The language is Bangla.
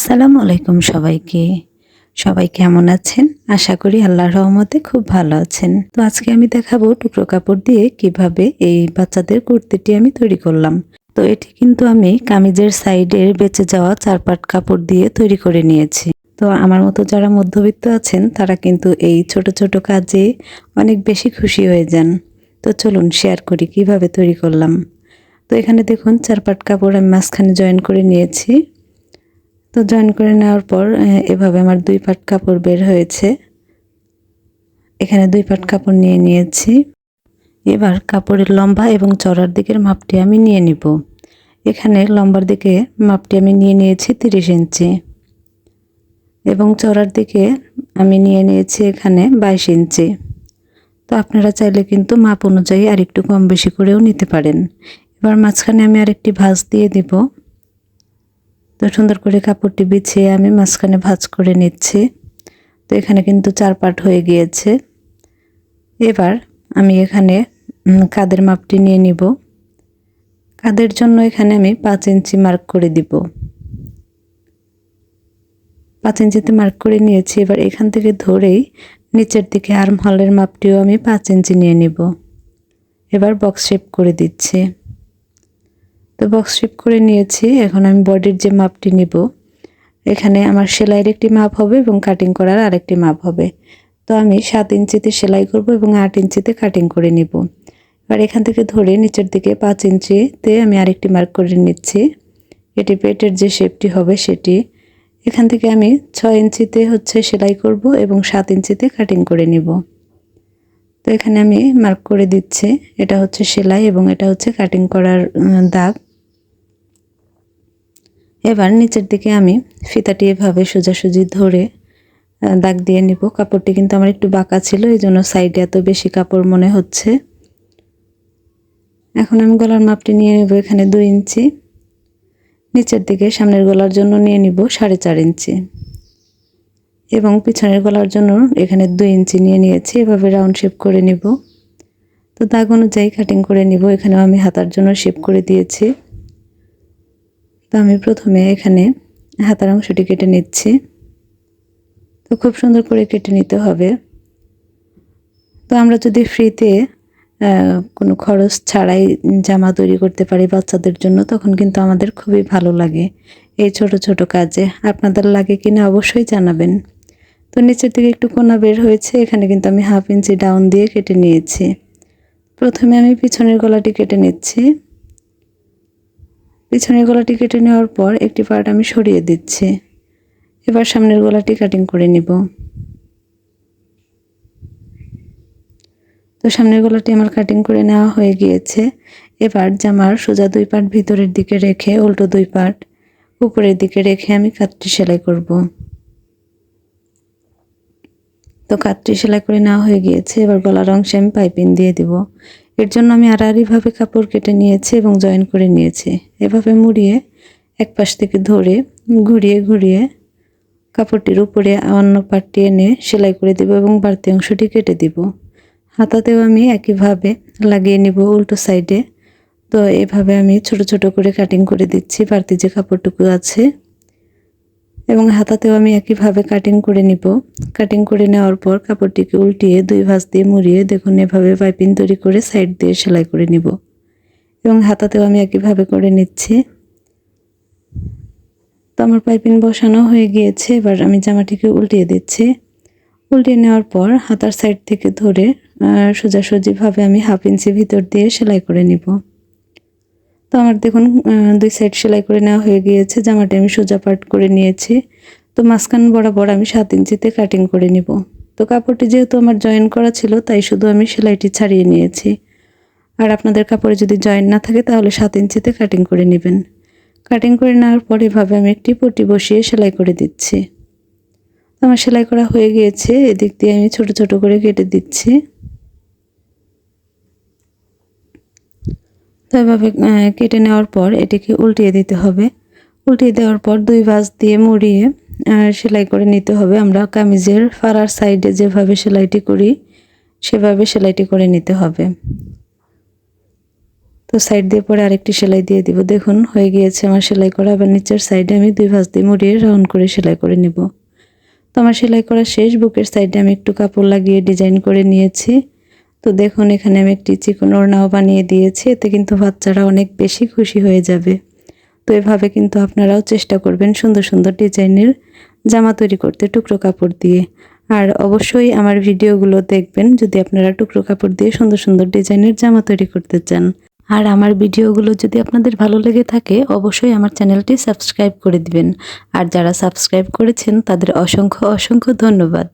আসসালামু আলাইকুম সবাইকে। সবাই কেমন আছেন? আশা করি আল্লাহর রহমতে খুব ভালো আছেন। তো আজকে আমি দেখাবো টুকরো কাপড় দিয়ে কীভাবে এই বাচ্চাদের কুর্তিটি আমি তৈরি করলাম। তো এটি কিন্তু আমি কামিজের সাইডের বেঁচে যাওয়া চারপাট কাপড় দিয়ে তৈরি করে নিয়েছি। তো আমার মতো যারা মধ্যবিত্ত আছেন, তারা কিন্তু এই ছোট ছোট কাজে অনেক বেশি খুশি হয়ে যান। তো চলুন শেয়ার করি কীভাবে তৈরি করলাম। তো এখানে দেখুন, চারপাট কাপড় আমি মাঝখানে জয়েন করে নিয়েছি। তো জয়েন করে নেওয়ার পর এভাবে আমার দুই পাট কাপড় বের হয়েছে। এখানে দুই পাট কাপড় নিয়ে নিয়েছি। এবার কাপড়ের লম্বা এবং চড়ার দিকের মাপটি আমি নিয়ে নিব। এখানে লম্বার দিকে মাপটি আমি নিয়ে নিয়েছি তিরিশ ইঞ্চি এবং চড়ার দিকে আমি নিয়ে নিয়েছি এখানে বাইশ ইঞ্চি। তো আপনারা চাইলে কিন্তু মাপ অনুযায়ী আরেকটু কম বেশি করেও নিতে পারেন। এবার মাঝখানে আমি আরেকটি ভাঁজ দিয়ে দিব। তো সুন্দর করে কাপড়টি বিছিয়ে আমি মাঝখানে ভাজ করে নিচ্ছি। তো এখানে কিন্তু চার পাট হয়ে গিয়েছে। এবার আমি এখানে কাদের মাপটি নিয়ে নিব। কাদের জন্য এখানে আমি পাঁচ ইঞ্চি মার্ক করে দিব। পাঁচ ইঞ্চিতে মার্ক করে নিয়েছি। এবার এখান থেকে ধরেই নিচের দিকে আর্ম হলের মাপটিও আমি পাঁচ ইঞ্চি নিয়ে নিব। এবার বক্স শেপ করে দিচ্ছি। তো বক্স শেপ করে নিয়েছি। এখন আমি বডির যে মাপটি নিব, এখানে আমার সেলাইয়ের একটি মাপ হবে এবং কাটিং করার আরেকটি মাপ হবে। তো আমি সাত ইঞ্চিতে সেলাই করব এবং আট ইঞ্চিতে কাটিং করে নিব। এবার এখান থেকে ধরে নিচের দিকে পাঁচ ইঞ্চিতে আমি আরেকটি মার্ক করে নিচ্ছি। এটি পেটের যে শেপটি হবে সেটি। এখান থেকে আমি ছয় ইঞ্চিতে হচ্ছে সেলাই করব এবং সাত ইঞ্চিতে কাটিং করে নিব। তো এখানে আমি মার্ক করে দিচ্ছি। এটা হচ্ছে সেলাই এবং এটা হচ্ছে কাটিং করার দাগ। এবার নিচের দিকে আমি ফিতাটি এভাবে সোজাসুজি ধরে দাগ দিয়ে নিব। কাপড়টি কিন্তু আমার একটু বাঁকা ছিল এই জন্য সাইডে এত বেশি কাপড় মনে হচ্ছে। এখন আমি গলার মাপটি নিয়ে নেব এখানে দুই ইঞ্চি। নিচের দিকে সামনের গলার জন্য নিয়ে নিব সাড়ে চার ইঞ্চি। এবং পিছনের গলার জন্য এখানে দুই ইঞ্চি নিয়ে নিয়েছি, এভাবে রাউন্ড শেপ করে নিব। তো দাগ অনুযায়ী কাটিং করে নিব, এখানেও আমি হাতার জন্য শেপ করে দিয়েছি। তো আমি প্রথমে এখানে হাতার অংশটি কেটে নিচ্ছি। তো খুব সুন্দর করে কেটে নিতে হবে। তো আমরা যদি ফ্রিতে কোনো খরচ ছাড়াই জামা তৈরি করতে পারি বাচ্চাদের জন্য, তখন কিন্তু আমাদের খুবই ভালো লাগে এই ছোট ছোট কাজে। আপনাদের লাগে কিনা অবশ্যই জানাবেন। তো নিচের দিকে একটু কোনা বের হয়েছে, এখানে কিন্তু আমি হাফ ইঞ্চি ডাউন দিয়ে কেটে নিয়েছি। প্রথমে আমি পিছনের গলাটি কেটে নিচ্ছি। পিছনের গলাটি কেটে নেওয়ার পর একটি পার্ট আমি সরিয়ে দিচ্ছি। এবার সামনের গলাটি কাটিং করে নিব। তো সামনের গলাটি আমার কাটিং করে নেওয়া হয়ে গিয়েছে। এবার জামার সোজা দুই পার্ট ভিতরের দিকে রেখে উল্টো দুই পার্ট উপরের দিকে রেখে আমি কাটটি সেলাই করব। তো কাতটি সেলাই করে নেওয়া হয়ে গিয়েছে। এবার গলার অংশে আমি পাইপিং দিয়ে দিব। এর জন্য আমি আড়াআড়িভাবে কাপড় কেটে নিয়েছি এবং জয়েন করে নিয়েছি। এভাবে মুড়িয়ে এক পাশ থেকে ধরে ঘুরিয়ে ঘুরিয়ে কাপড়টির উপরে অন্য পাটটি এনে সেলাই করে দিব এবং বাড়তি অংশটি কেটে দিব। হাতাতেও আমি একইভাবে লাগিয়ে নিব উল্টো সাইডে। তো এভাবে আমি ছোট ছোট করে কাটিং করে দিচ্ছি। বাড়তি যে কাপড়টুকু আছে এবং হাতাতেও আমি একইভাবে কাটিং করে নিব। কাটিং করে নেওয়ার পর কাপড়টিকে উল্টিয়ে দুই ভাঁজ দিয়ে মুড়িয়ে দেখুন এভাবে পাইপিং তৈরি করে সাইড দিয়ে সেলাই করে নিব। এবং হাতাতেও আমি একইভাবে করে নিচ্ছি। তো আমার পাইপিং বসানো হয়ে গিয়েছে, এবার আমি জামাটিকে উল্টিয়ে দিচ্ছি। উল্টিয়ে নেওয়ার পর হাতার সাইড থেকে ধরে সোজাসুজিভাবে আমি হাফ ইঞ্চি ভিতর দিয়ে সেলাই করে নিব। তো আমার দেখুন দুই সাইড সেলাই করে নেওয়া হয়ে গিয়েছে, জামাটি আমি সোজা পাট করে নিয়েছি। তো মাঝখান বরাবর আমি সাত ইঞ্চিতে কাটিং করে নিব। তো কাপড়টি যেহেতু আমার জয়েন করা ছিল, তাই শুধু আমি সেলাইটি ছাড়িয়ে নিয়েছি। আর আপনাদের কাপড়ে যদি জয়েন না থাকে, তাহলে সাত ইঞ্চিতে কাটিং করে নেবেন। কাটিং করে নেওয়ার পর এভাবে আমি একটি পটি বসিয়ে সেলাই করে দিচ্ছি। আমার সেলাই করা হয়ে গিয়েছে, এদিক দিয়ে আমি ছোট ছোট করে কেটে দিচ্ছি। তো এভাবে কেটে নেওয়ার পর এটিকে উল্টিয়ে দিতে হবে। উল্টিয়ে দেওয়ার পর দুই ভাঁজ দিয়ে মুড়িয়ে সেলাই করে নিতে হবে। আমরা কামিজের ফাড়ার সাইডে যেভাবে সেলাইটি করি, সেভাবে সেলাইটি করে নিতে হবে। তো সাইড দিয়ে পরে আরেকটি সেলাই দিয়ে দিব। দেখুন, হয়ে গিয়েছে আমার সেলাই করা। আবার নিচের সাইডে আমি দুই ভাঁজ দিয়ে মুড়িয়ে রাউন্ড করে সেলাই করে নেব। তো আমার সেলাই করা শেষ, বুকের সাইডে আমি একটু কাপড় লাগিয়ে ডিজাইন করে নিয়েছি। তো দেখুন, এখানে আমি একটি চিকন ওড়নাও বানিয়ে দিয়েছি। এতে কিন্তু বাচ্চারা অনেক বেশি খুশি হয়ে যাবে। তো এভাবে কিন্তু আপনারাও চেষ্টা করবেন সুন্দর সুন্দর ডিজাইনের জামা তৈরি করতে টুকরো কাপড় দিয়ে। আর অবশ্যই আমার ভিডিওগুলো দেখবেন যদি আপনারা টুকরো কাপড় দিয়ে সুন্দর সুন্দর ডিজাইনের জামা তৈরি করতে চান। আর আমার ভিডিওগুলো যদি আপনাদের ভালো লেগে থাকে, অবশ্যই আমার চ্যানেলটি সাবস্ক্রাইব করে দিবেন। আর যারা সাবস্ক্রাইব করেছেন, তাদের অসংখ্য অসংখ্য ধন্যবাদ।